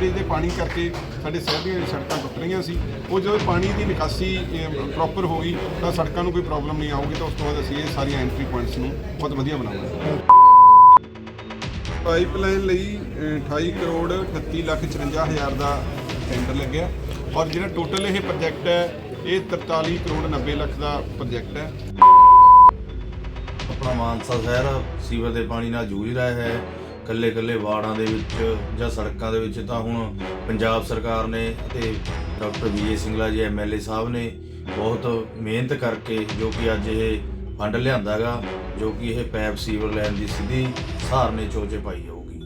Sewerage ਦੇ ਪਾਣੀ ਕਰਕੇ ਸਾਡੇ ਸ਼ਹਿਰ ਦੀਆਂ ਸੜਕਾਂ ਟੁੱਟ ਰਹੀਆਂ ਸੀ। ਉਹ ਜਦੋਂ ਪਾਣੀ ਦੀ ਨਿਕਾਸੀ ਪ੍ਰੋਪਰ ਹੋ ਗਈ ਤਾਂ ਸੜਕਾਂ ਨੂੰ ਕੋਈ ਪ੍ਰੋਬਲਮ ਨਹੀਂ ਆਊਗੀ ਤਾਂ ਉਸ ਤੋਂ ਬਾਅਦ ਅਸੀਂ ਇਹ ਸਾਰੀਆਂ ਐਂਟਰੀ ਪੁਆਇੰਟਸ ਨੂੰ ਬਹੁਤ ਵਧੀਆ ਬਣਾਵਾਂਗੇ। ਪਾਈਪਲਾਈਨ ਲਈ ਅਹ, 28 ਕਰੋੜ 38 ਲੱਖ 54 ਹਜ਼ਾਰ ਦਾ ਟੈਂਡਰ ਲੱਗਿਆ। ਔਰ ਜਿਹੜਾ ਟੋਟਲ ਇਹ ਪ੍ਰੋਜੈਕਟ ਹੈ ਇਹ 43 ਕਰੋੜ 90 ਲੱਖ ਦਾ ਪ੍ਰੋਜੈਕਟ ਹੈ। ਆਪਣਾ ਮਾਨਸਾ ਸ਼ਹਿਰ ਸੀਵਰ ਦੇ ਪਾਣੀ ਨਾਲ ਜੂਝ ਰਿਹਾ ਹੈ। ਕੱਲੇ ਕੱਲੇ ਵਾਰਡਾਂ ਦੇ ਵਿੱਚ ਜਾਂ ਸੜਕਾਂ ਦੇ ਵਿੱਚ ਤਾਂ ਹੁਣ ਪੰਜਾਬ ਸਰਕਾਰ ਨੇ ਅਤੇ ਡਾਕਟਰ ਵਿਜੇ ਸਿੰਗਲਾ ਜੀ ਐਮਐਲਏ ਸਾਹਿਬ ਨੇ ਬਹੁਤ ਮਿਹਨਤ ਕਰਕੇ ਜੋ ਕਿ ਅੱਜ ਇਹ ਫੰਡ ਲਿਆਂਦਾਗਾ, ਜੋ ਕਿ ਇਹ ਪੈਪ ਸੀਵਰ ਲਾਈਨ ਦੀ ਸਿੱਧੀ ਸਹਾਰਨੇ ਚੋਚੇ ਪਾਈ ਜਾਊਗੀ।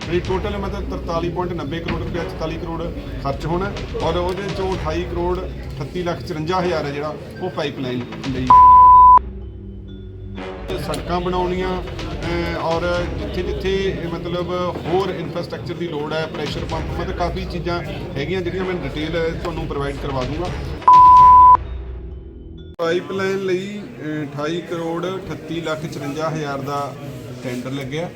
ਜਿਹੜੀ ਟੋਟਲ ਮਤਲਬ 43.90 ਕਰੋੜ ਰੁਪਏ 44 ਕਰੋੜ ਖਰਚ ਹੋਣਾ ਔਰ ਉਹਦੇ ਚੋਂ 28 ਕਰੋੜ 38 ਲੱਖ 54 ਹਜ਼ਾਰ ਹੈ ਜਿਹੜਾ ਉਹ ਪਾਈਪਲਾਈਨ ਲਈ। ਸੜਕਾਂ ਬਣਾਉਣੀਆਂ ਔਰ ਜਿੱਥੇ ਜਿੱਥੇ ਮਤਲਬ ਹੋਰ ਇਨਫਰਾਸਟ੍ਰਕਚਰ ਦੀ ਲੋੜ ਹੈ ਪ੍ਰੈਸ਼ਰ ਪੰਪ ਮਤਲਬ ਕਾਫੀ ਚੀਜ਼ਾਂ ਹੈਗੀਆਂ ਜਿਹੜੀਆਂ ਮੈਂ ਡਿਟੇਲ ਤੁਹਾਨੂੰ ਪ੍ਰੋਵਾਈਡ ਕਰਵਾ ਦੂੰਗਾ। ਪਾਈਪਲਾਈਨ ਲਈ ਅਹ, 28 ਕਰੋੜ 38 ਲੱਖ 54 ਹਜ਼ਾਰ ਦਾ ਟੈਂਡਰ ਲੱਗਿਆ।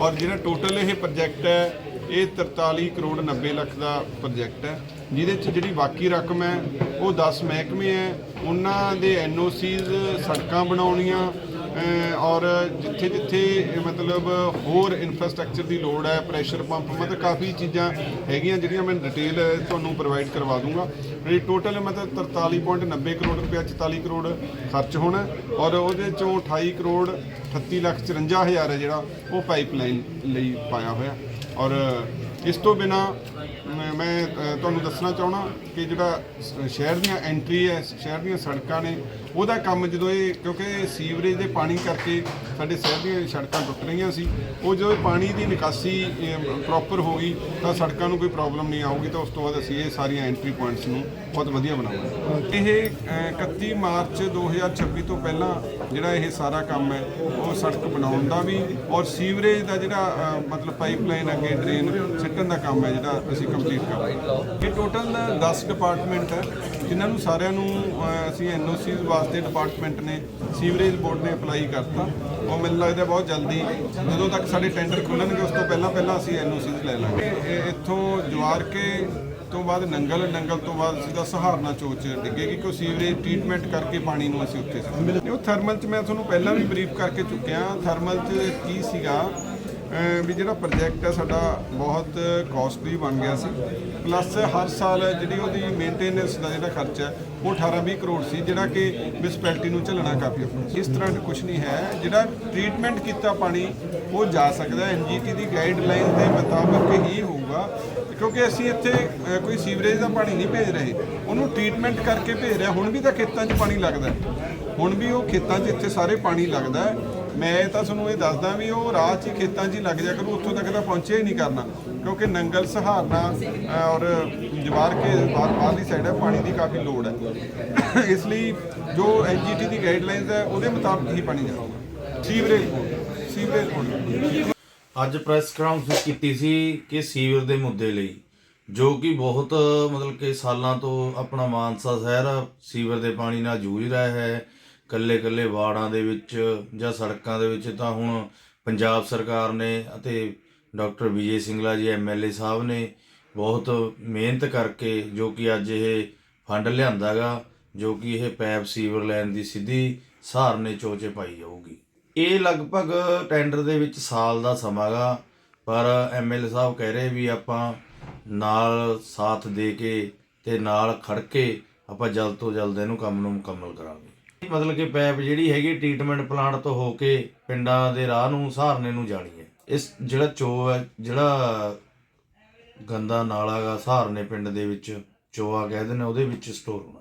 ਔਰ ਜਿਹੜਾ ਟੋਟਲ ਇਹ ਪ੍ਰੋਜੈਕਟ ਹੈ ਇਹ 43 ਕਰੋੜ 90 ਲੱਖ ਦਾ ਪ੍ਰੋਜੈਕਟ ਹੈ। ਜਿਹਦੇ ਚ ਜਿਹੜੀ ਬਾਕੀ ਰਕਮ ਹੈ ਉਹ 10 ਮਹਿਕਮੇ ਹੈ। ਉਹਨਾਂ ਦੇ ਐਨਓਸੀਜ਼ ਸੜਕਾਂ ਬਣਾਉਣੀਆਂ ਔਰ ਜਿੱਥੇ ਜਿੱਥੇ ਮਤਲਬ ਹੋਰ ਇਨਫਰਾਸਟ੍ਰਕਚਰ ਦੀ ਲੋੜ ਹੈ ਪ੍ਰੈਸ਼ਰ ਪੰਪ ਮਤਲਬ ਕਾਫੀ ਚੀਜ਼ਾਂ ਹੈਗੀਆਂ ਜਿਹੜੀਆਂ ਮੈਂ ਡਿਟੇਲ ਤੁਹਾਨੂੰ ਪ੍ਰੋਵਾਈਡ ਕਰਵਾ ਦੂੰਗਾ। ਜਿਹੜੀ ਟੋਟਲ ਮਤਲਬ 43.90 ਕਰੋੜ ਰੁਪਏ 44 ਕਰੋੜ ਖਰਚ ਹੋਣਾ ਔਰ ਉਹਦੇ ਚੋਂ 28 ਕਰੋੜ 38 ਲੱਖ 54 ਹਜ਼ਾਰ ਹੈ ਜਿਹੜਾ ਉਹ ਪਾਈਪਲਾਈਨ ਲਈ ਪਾਇਆ ਹੋਇਆ। ਔਰ ਇਸ ਤੋਂ ਬਿਨਾ ਮੈਂ ਤੁਹਾਨੂੰ ਦੱਸਣਾ ਚਾਹਣਾ ਕਿ ਜਿਹੜਾ ਸ਼ਹਿਰ ਦੀਆਂ ਐਂਟਰੀ ਹੈ, ਸ਼ਹਿਰ ਦੀਆਂ ਸੜਕਾਂ ਨੇ ਉਹਦਾ ਕੰਮ ਜਦੋਂ ਇਹ ਕਿਉਂਕਿ ਸੀਵਰੇਜ ਦੇ ਪਾਣੀ ਕਰਕੇ ਸਾਡੇ ਸ਼ਹਿਰ ਦੀਆਂ ਸੜਕਾਂ ਟੁੱਟ ਰਹੀਆਂ ਸੀ ਉਹ ਜਦੋਂ ਇਹ ਪਾਣੀ ਦੀ ਨਿਕਾਸੀ ਪ੍ਰੋਪਰ ਹੋ ਗਈ ਤਾਂ ਸੜਕਾਂ ਨੂੰ ਕੋਈ ਪ੍ਰੋਬਲਮ ਨਹੀਂ ਆਊਗੀ ਤਾਂ ਉਸ ਤੋਂ ਬਾਅਦ ਅਸੀਂ ਇਹ ਸਾਰੀਆਂ ਐਂਟਰੀ ਪੁਆਇੰਟਸ ਨੂੰ ਬਹੁਤ ਵਧੀਆ ਬਣਾਵਾਂਗੇ। ਇਹ ਅ, 31 ਮਾਰਚ 2026 ਤੋਂ ਪਹਿਲਾਂ ਜਿਹੜਾ ਇਹ ਸਾਰਾ ਕੰਮ ਹੈ ਉਹ ਸੜਕ ਬਣਾਉਣ ਦਾ ਵੀ ਔਰ ਸੀਵਰੇਜ ਦਾ ਜਿਹੜਾ ਮਤਲਬ ਪਾਈਪਲਾਈਨ ਅੱਗੇ ਡਰੇਨ ਸਿੱਟਣ ਦਾ ਕੰਮ ਹੈ ਜਿਹੜਾ ਅਸੀਂ ਕੰਪਲੀਟ ਕਰਾਂਗੇ ਇਹ ਟੋਟਲ 10 ਡਿਪਾਰਟਮੈਂਟ ਹੈ। ਜਿਨ੍ਹਾਂ ਨੂੰ ਸਾਰਿਆਂ ਨੂੰ ਅ, ਅਸੀਂ ਐਨਓਸੀ ਵਾਸਤੇ ਡਿਪਾਰਟਮੈਂਟ ਨੇ ਸੀਵਰੇਜ ਬੋਰਡ ਨੇ ਅਪਲਾਈ ਕਰਤਾ। ਉਹ ਮੈਨੂੰ ਲੱਗਦਾ ਬਹੁਤ ਜਲਦੀ ਜਦੋਂ ਤੱਕ ਸਾਡੇ ਟੈਂਡਰ ਖੁੱਲਣਗੇ ਉਸ ਤੋਂ ਪਹਿਲਾਂ ਪਹਿਲਾਂ ਅਸੀਂ ਐਨਓਸੀ ਲੈ ਲਾਂਗੇ। ਇੱਥੋਂ ਜਵਾਰ ਕੇ ਤੋਂ ਬਾਅਦ ਨੰਗਲ ਨੰਗਲ ਤੋਂ ਬਾਅਦ ਸਿੱਧਾ ਸਹਾਰਨਾ ਚੋਚ ਡਿੱਗੇਗੀ ਕਿ ਸੀਵਰੇਜ ਟ੍ਰੀਟਮੈਂਟ ਕਰਕੇ ਪਾਣੀ ਨੂੰ ਅਸੀਂ ਉੱਥੇ ਉਹ ਥਰਮਲ ਚ ਮੈਂ ਤੁਹਾਨੂੰ ਪਹਿਲਾਂ ਵੀ ਬਰੀਫ ਕਰਕੇ ਚੁੱਕਿਆ ਥਰਮਲ ਚ ਕੀ ਸੀਗਾ ਵੀ ਜਿਹੜਾ ਪ੍ਰੋਜੈਕਟ ਹੈ ਸਾਡਾ ਬਹੁਤ ਕਾਸਟਲੀ ਬਣ ਗਿਆ ਸੀ। ਪਲੱਸ ਹਰ ਸਾਲ ਜਿਹੜੀ ਉਹਦੀ ਮੇਨਟੇਨੈਂਸ ਦਾ ਜਿਹੜਾ ਖਰਚਾ ਹੈ, ਉਹ 18-20 ਕਰੋੜ ਸੀ, ਜਿਹੜਾ ਕਿ ਮਿਊਨਿਸਪੈਲਿਟੀ ਨੂੰ ਝੱਲਣਾ ਕਾਫੀ ਔਖਾ ਇਸ ਤਰ੍ਹਾਂ ਦਾ ਕੁਝ ਨਹੀਂ ਹੈ। ਜਿਹੜਾ ਟ੍ਰੀਟਮੈਂਟ ਕੀਤਾ ਪਾਣੀ, ਉਹ ਜਾ ਸਕਦਾ ਐਨਜੀਟੀ ਦੀ ਗਾਈਡਲਾਈਨ ਦੇ ਮੁਤਾਬਕ ਹੀ ਹੋਊਗਾ, ਕਿਉਂਕਿ ਅਸੀਂ ਇੱਥੇ ਕੋਈ ਸੀਵਰੇਜ ਦਾ ਪਾਣੀ ਨਹੀਂ ਭੇਜ ਰਹੇ। ਉਹਨੂੰ ਟ੍ਰੀਟਮੈਂਟ ਕਰਕੇ ਭੇਜ ਰਿਹਾ। ਹੁਣ ਵੀ ਤਾਂ ਖੇਤਾਂ 'ਚ ਪਾਣੀ ਲੱਗਦਾ ਹੁਣ ਵੀ ਉਹ ਖੇਤਾਂ 'ਚ ਇੱਥੇ ਸਾਰੇ ਪਾਣੀ ਲੱਗਦਾ ਮੈਂ ਤਾਂ ਤੁਹਾਨੂੰ ਇਹ ਦੱਸਦਾ ਵੀ ਉਹ ਰਾਹ 'ਚ ਹੀ ਖੇਤਾਂ 'ਚ ਹੀ ਲੱਗ ਜਾ ਕਰੂ, ਉੱਥੋਂ ਤੱਕ ਤਾਂ ਪਹੁੰਚਿਆ ਹੀ ਨਹੀਂ ਕਰਨਾ, ਕਿਉਂਕਿ ਨੰਗਲ, ਸਹਾਰਨਾ ਔਰ ਜਵਾਰ ਕੇ ਬਾਹਰ ਬਾਹਰਲੀ ਸਾਈਡ ਹੈ, ਪਾਣੀ ਦੀ ਕਾਫੀ ਲੋੜ ਹੈ। ਇਸ ਲਈ ਜੋ ਐਨਜੀਟੀ ਦੀ ਗਾਈਡਲਾਈਨਸ ਹੈ, ਉਹਦੇ ਮੁਤਾਬਕ ਹੀ ਪਾਣੀ ਜਾਊਗਾ। ਸੀਵਰੇਜ ਬੋਰਡ ਸੀਵਰੇਜ ਬੋਰਡ ਅੱਜ ਪ੍ਰੈਸ ਕਾਨਫਰੰਸ ਕੀਤੀ ਸੀ ਕਿ ਸੀਵਰ ਦੇ ਮੁੱਦੇ ਲਈ, ਜੋ ਕਿ ਬਹੁਤ, ਮਤਲਬ ਕਿ ਸਾਲਾਂ ਤੋਂ ਆਪਣਾ ਮਾਨਸਾ ਸ਼ਹਿਰ ਸੀਵਰ ਦੇ ਪਾਣੀ ਨਾਲ ਜੂਝ ਰਿਹਾ ਹੈ। ਕੱਲੇ ਕੱਲੇ ਵਾਰਡਾਂ ਦੇ ਵਿੱਚ ਜਾਂ ਸੜਕਾਂ ਦੇ ਵਿੱਚ ਤਾਂ ਹੁਣ ਪੰਜਾਬ ਸਰਕਾਰ ਨੇ ਅਤੇ ਡਾਕਟਰ ਵਿਜੇ ਸਿੰਗਲਾ ਜੀ ਐਮਐਲਏ ਸਾਹਿਬ ਨੇ ਬਹੁਤ ਮਿਹਨਤ ਕਰਕੇ ਜੋ ਕਿ ਅੱਜ ਇਹ ਫੰਡ ਲਿਆਂਦਾਗਾ, ਜੋ ਕਿ ਇਹ ਪੈਪ ਸੀਵਰ ਲਾਈਨ ਦੀ ਸਿੱਧੀ ਸਹਾਰਨੇ ਚੋਚੇ ਪਾਈ ਜਾਊਗੀ। ਇਹ ਲਗਭਗ ਟੈਂਡਰ ਦੇ ਵਿੱਚ ਸਾਲ ਦਾ ਸਮਾਂਗਾ, ਪਰ ਐਮਐਲਏ ਸਾਹਿਬ ਕਹਿ ਰਹੇ ਵੀ ਆਪਾਂ ਨਾਲ ਸਾਥ ਦੇ ਕੇ ਤੇ ਨਾਲ ਖੜ ਕੇ ਆਪਾਂ ਜਲਦ ਤੋਂ ਜਲਦ ਇਹਨੂੰ ਕੰਮ ਨੂੰ ਮੁਕੰਮਲ ਕਰਾਂਗੇ। ਮਤਲਬ ਕਿ ਪੈਪ ਜਿਹੜੀ ਹੈਗੀ ਟ੍ਰੀਟਮੈਂਟ ਪਲਾਂਟ ਤੋਂ ਹੋ ਕੇ ਪਿੰਡਾਂ ਦੇ ਰਾਹ ਨੂੰ, ਸਹਾਰਨੇ ਨੂੰ ਜਾਣੀ ਹੈ। ਇਸ ਜਿਹੜਾ ਚੋ ਹੈ, ਜਿਹੜਾ ਗੰਦਾ ਨਾਲਾ ਗਾ ਸਹਾਰਨੇ ਪਿੰਡ ਦੇ ਵਿੱਚ ਚੋਆ ਕਹਿੰਦੇ ਨੇ, ਉਹਦੇ ਵਿੱਚ ਸਟੋਰ ਹੋਣਾ।